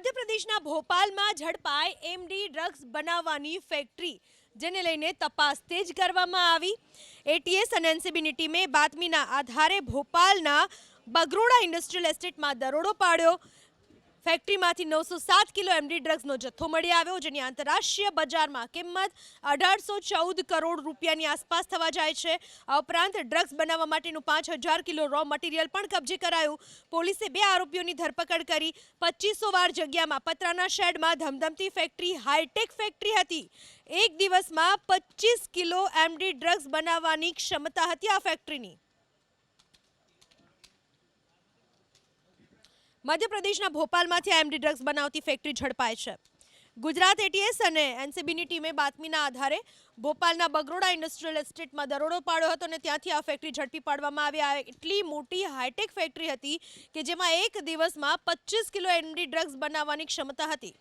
મધ્યપ્રદેશના ભોપાલમાં ઝડપાય એમડી ડ્રગ્સ બનાવવાની ફેક્ટરી, જેને લઈને તપાસ તેજ કરવામાં આવી. એટીએસ અને એનસીબીની ટીમે બાતમીના આધારે ભોપાલના બગરોડા ઇન્ડસ્ટ્રીયલ એસ્ટેટમાં દરોડો પાડ્યો. ફેક્ટરીમાંથી નવસો સાત કિલો એમડી ડ્રગ્સનો જથ્થો મળી આવ્યો, જેની આંતરરાષ્ટ્રીય બજારમાં કિંમત અઢારસો ચૌદ કરોડ રૂપિયાની આસપાસ થવા જાય છે. આ ઉપરાંત ડ્રગ્સ બનાવવા માટેનું પાંચ હજાર કિલો રો મટીરિયલ પણ કબજે કરાયું. પોલીસે બે આરોપીઓની ધરપકડ કરી. પચીસો વાર જગ્યામાં પતરાના શેડમાં ધમધમતી ફેક્ટરી, હાઈટેક ફેક્ટરી હતી. એક દિવસમાં પચીસ કિલો એમડી ડ્રગ્સ બનાવવાની ક્ષમતા હતી આ ફેક્ટરીની. મધ્યપ્રદેશના ભોપાલમાંથી આ એમડી ડ્રગ્સ બનાવતી ફેક્ટરી ઝડપાય છે. ગુજરાત એટીએસ અને એનસીબીની ટીમે બાતમીના આધારે ભોપાલના બગરોડા ઇન્ડસ્ટ્રીયલ એસ્ટેટમાં દરોડો પાડ્યો હતો અને ત્યાંથી આ ફેક્ટરી ઝડપી પાડવામાં આવી. આ એટલી મોટી હાઈટેક ફેક્ટરી હતી કે જેમાં એક દિવસમાં પચીસ કિલો એમડી ડ્રગ્સ બનાવવાની ક્ષમતા હતી.